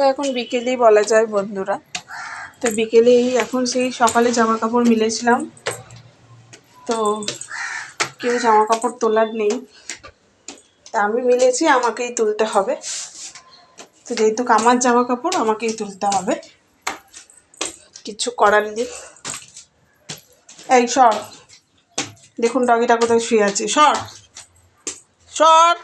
তো এখন বিকেলেই বলা যায় বন্ধুরা। তো বিকেলেই এখন সেই সকালে জামা কাপড় মিলেছিলাম। তো কেউ জামা কাপড় তোলার নেই। তা আমি মিলেছি, আমাকেই তুলতে হবে। তো যেহেতু আমার জামা কাপড় আমাকেই তুলতে হবে। কিছু করার নেই। এই সর। দেখুন, ডগিটা কোথায় শুয়ে আছে। সর। সর।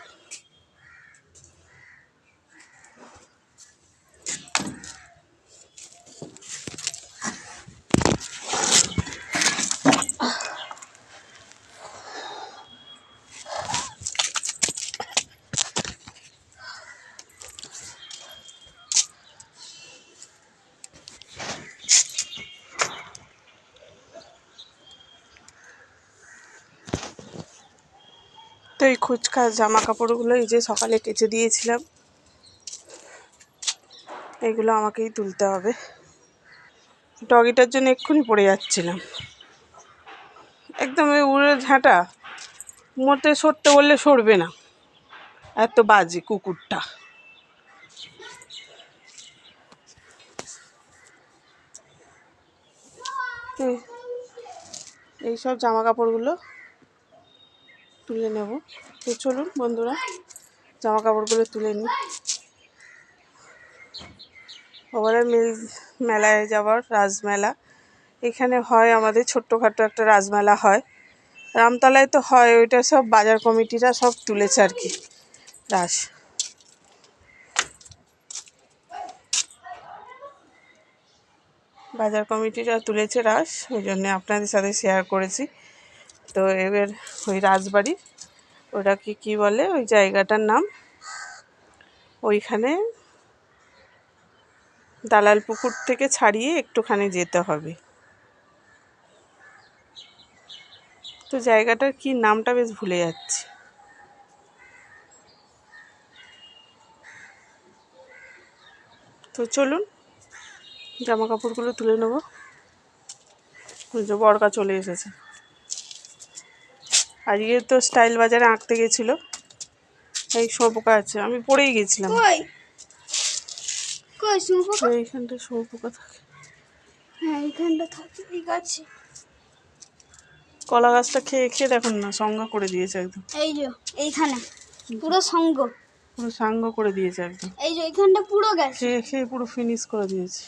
এই খুচকা জামা কাপড়গুলো এই যে সকালে কেচে দিয়েছিলাম। এগুলো আমাকেই তুলতে হবে। ডগিটার জন্য এক্ষুনি পড়ে যাচ্ছিলাম। একদম উড়ে ঝাঁটা, মোটে সরতে বললে সরবে না। এত বাজে কুকুরটা। এই- এইসব জামা কাপড়গুলো তুলে নেব। তো চলুন বন্ধুরা জামা কাপড়গুলো তুলে নিই। ওভারে মিল, মেলায় যাওয়ার রাজমেলা। এখানে হয় আমাদের ছোট্টখাটো একটা রাজমেলা হয়। রামতলায় তো হয়, ওইটা সব বাজার কমিটিরা সব তুলেছে আর কি। রাস বাজার কমিটিরা তুলেছে রাস ওই জন্যে আপনাদের সাথে শেয়ার করেছি। তো এবার ওই রাজবাড়ি, ওটাকে কি বলে, ওই জায়গাটার নাম। ওইখানে দালাল পুকুর থেকে ছাড়িয়ে একটুখানি যেতে হবে। তো জায়গাটার কি নামটা বেশ ভুলে যাচ্ছি। তো চলুন, জামা কাপড়গুলো তুলে নেব। বরকা চলে এসেছে। আজকে তো স্টাইল বাজারে আঁকতে গেছিল। এই শুঁয়োপোকা আছে আমি পড়েই গেছিলাম। এইখানটা শুঁয়োপোকা থাকে। হ্যাঁ এইখানটা থাকে ঠিক আছে। কলা গাছটা খেয়ে খেয়ে দেখুন না সঙ্গ করে দিয়েছে একদম। এই যে এইখানে পুরো সঙ্গ। পুরো সাঙ্গ করে দিয়েছে একদম। এই যে এইখানটা পুরো গেছে। খেয়ে খেয়ে পুরো ফিনিশ করে দিয়েছে।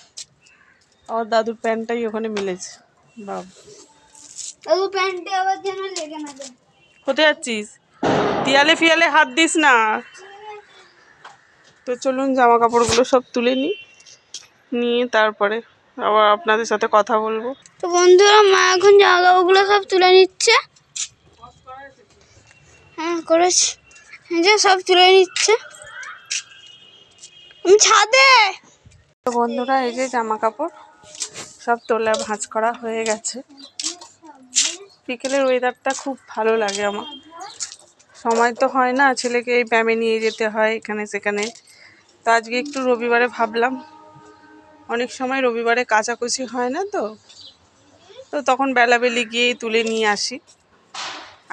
আমার দাদুর প্যান্টটাই ওখানে মিলেছে। বাব দাদু প্যান্টে আবার যেন লেগে না যায়। কোথায় যাচ্ছিস? দিয়ালে ফিয়ালে হাত দিস না। তো চলুন জামা কাপড়গুলো সব তুলে নিই। নিয়ে তারপরে আবার আপনাদের সাথে কথা বলব। তো বন্ধুরা মা এখন জামা কাপড়গুলো সব তুলে নিচ্ছে। হ্যাঁ করেছি। এই যে সব তুলে নিচ্ছে। ছাদে! তো বন্ধুরা এই যে জামা কাপড় সব তোলা ভাঁজ করা হয়ে গেছে। বিকেলের ওয়েদারটা খুব ভালো লাগে আমার। সময় তো হয় না, ছেলেকে এই ব্যায়ামে নিয়ে যেতে হয় এখানে সেখানে। তো আজকে একটু রবিবারে ভাবলাম, অনেক সময় রবিবারে কাচাকুচি হয় না তো। তো তখন বেলাবেলি গিয়েই তুলে নিয়ে আসি।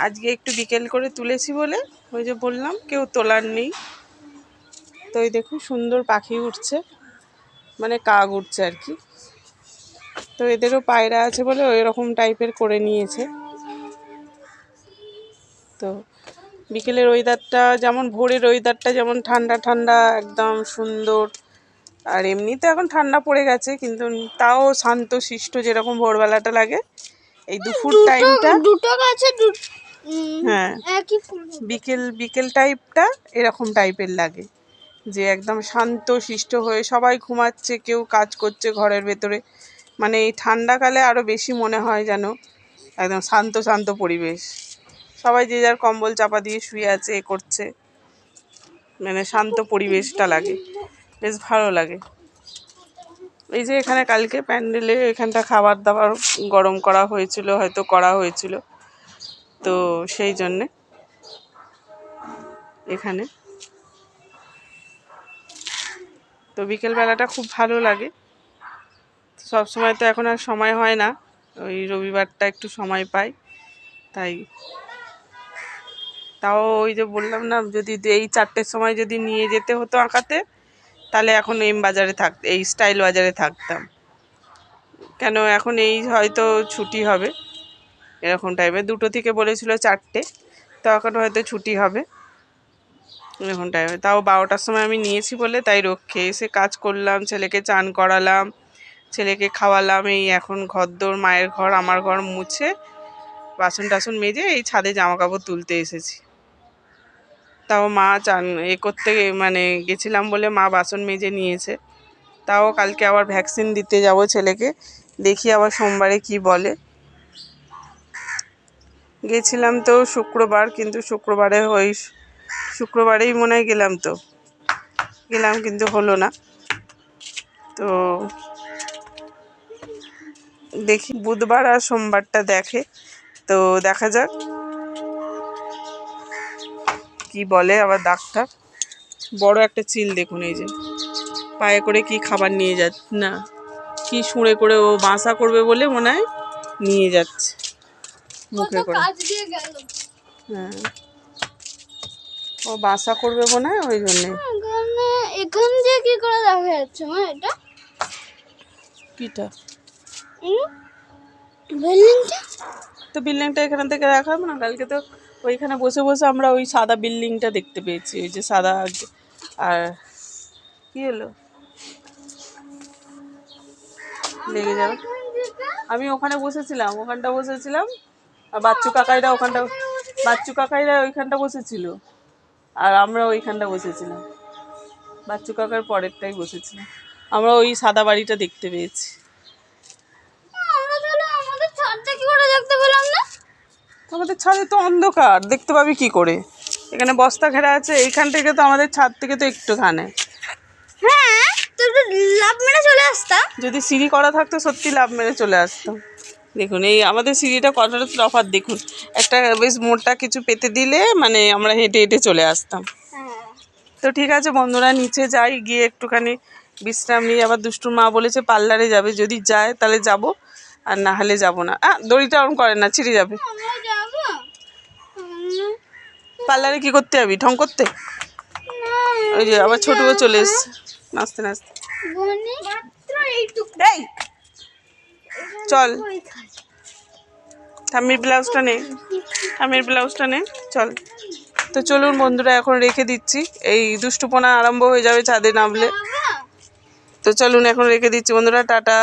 আজকে একটু বিকেল করে তুলেছি বলে ওই যে বললাম, কেউ তোলার নেই। তো এই দেখুন সুন্দর পাখি উঠছে মানে কাক উঠছে আর কি। তো এদেরও পায়রা আছে বলে ওই রকম টাইপের করে নিয়েছে। তো বিকেলের ওয়েদারটা যেমন ভোরের ওয়েদারটা যেমন ঠান্ডা ঠান্ডা একদম সুন্দর। আর এমনিতে এখন ঠান্ডা পড়ে গেছে কিন্তু তাও শান্ত শিষ্ট যেরকম ভোরবেলাটা লাগে এই দুপুর টাইমটা দুটো গাছে হ্যাঁ একই ফুল বিকেল বিকেল টাইপটা এরকম টাইপের লাগে যে একদম শান্ত শিষ্ট হয়ে সবাই ঘুমাচ্ছে কেউ কাজ করছে ঘরের ভেতরে। মানে এই ঠান্ডাকালে আরও বেশি মনে হয় যেন একদম শান্ত শান্ত পরিবেশ। সবাই যে যার কম্বল চাপা দিয়ে শুয়ে আছে, এ করছে। মানে শান্ত পরিবেশটা লাগে। বেশ ভালো লাগে। এই যে এখানে কালকে প্যান্ডেলে এখানটা খাবার দাবার গরম করা হয়েছিল, হয়তো করা হয়েছিল। তো সেই জন্যে এখানে। তো বিকেলবেলাটা খুব ভালো লাগে। সব সময় তো এখন আর সময় হয় না। ওই রবিবারটা একটু সময় পাই। তাই তাও ওই যে বললাম না, যদি এই চারটের সময় যদি নিয়ে যেতে হতো আঁকাতে, তাহলে এখন এম বাজারে থাক, এই স্টাইল বাজারে থাকতাম। কেন এখন এই হয়তো ছুটি হবে, এরকম টাইমে দুটো থেকে বলেছিল চারটে, তো এখন হয়তো ছুটি হবে, এরকম টাইমে তাও বারোটার সময় আমি নিয়েছি বলে, তাই রক্ষে এসে কাজ করলাম, ছেলেকে চান করালাম, ছেলেকে খাওয়ালাম, এই এখন ঘর দোর মায়ের ঘর, আমার ঘর মুছে বাসন টাসন মেজে এই ছাদে জামা কাপড় তুলতে এসেছি। তাও মা চান, এ করতে মানে গেছিলাম বলে মা বাসন মেজে নিয়েছে। তাও কালকে আবার ভ্যাকসিন দিতে যাব ছেলেকে, দেখি আবার সোমবারে কি বলে। গেছিলাম তো শুক্রবার, কিন্তু শুক্রবারে ওই শুক্রবারেই মনে হয় গেলাম তো। গেলাম কিন্তু হলো না। তো দেখি, বুধবার আর সোমবারটা দেখে। তো দেখা যাক। কি বলে আবার ডাক্তার? বড় একটা চিল দেখুন এই যে। পায়ে করে কি খাবার নিয়ে যাচ্ছে না কি সুঁড়ে করে ও বাসা করবে বলে মনে হয় নিয়ে যাচ্ছে। মুখে করে। হ্যাঁ। ও বাসা করবে মনে হয় ওই জন্যে। এখান দিয়ে কি করে দেখা যাচ্ছে মা এটা? কিটা? বিল্ডিংটা? তো বিল্ডিংটা এখান থেকে দেখা হবে না? কালকে তো ওইখানে বসে বসে আমরা ওই সাদা বিল্ডিংটা দেখতে পেয়েছি, ওই যে সাদা আর কি হলো? লেগে যাবে আমি ওখানে বসেছিলাম, ওখানটা বসেছিলাম, আর বাচ্চু কাকাইরা ওখানটা বাচ্চু কাকাইরা ওইখানটা বসেছিল, আর আমরা ওইখানটা বসেছিলাম। বাচ্চু কাকার পরেরটাই বসেছিলাম। আমরা ওই সাদা বাড়িটা দেখতে পেয়েছি আমরা তাহলে আমাদের ছাদটা কি করে দেখতে পেলাম না আমাদের ছাদে তো অন্ধকার দেখতে পাবি কি করে? এখানে বস্তা ঘেরা আছে এইখান থেকে তো আমাদের ছাদ থেকে তো একটুখানে। হ্যাঁ লাভ মেরে চলে আসতাম। যদি সিঁড়ি করা থাকতো সত্যি লাভ মেরে চলে আসতাম। দেখুন এই আমাদের সিঁড়িটা কতটা তফাৎ দেখুন। একটা বেশ মোটা কিছু পেতে দিলে মানে আমরা হেঁটে হেঁটে চলে আসতাম। হ্যাঁ। তো ঠিক আছে বন্ধুরা নিচে যাই গিয়ে একটুখানি বিশ্রাম নিয়ে আবার দুষ্টুর মা বলেছে পার্লারে যাবে যদি যায় তাহলে যাব আর না হলে যাব না। দড়িটা অন করে না ছিঁড়ে যাবে। পার্লারে কি করতে যাবি? ঢং করতে? ওই যে আবার ছোটও চলে এসছে। নাচতে নাচতে। এই! চল। ঠাম্মির ব্লাউজটা নে। ঠাম্মির ব্লাউজটা নে। চল। তো চলুন বন্ধুরা এখন রেখে দিচ্ছি। এই দুষ্টুপনা আরম্ভ হয়ে যাবে ছাদে নামলে। তো চলুন এখন রেখে দিচ্ছি। বন্ধুরা টাটা।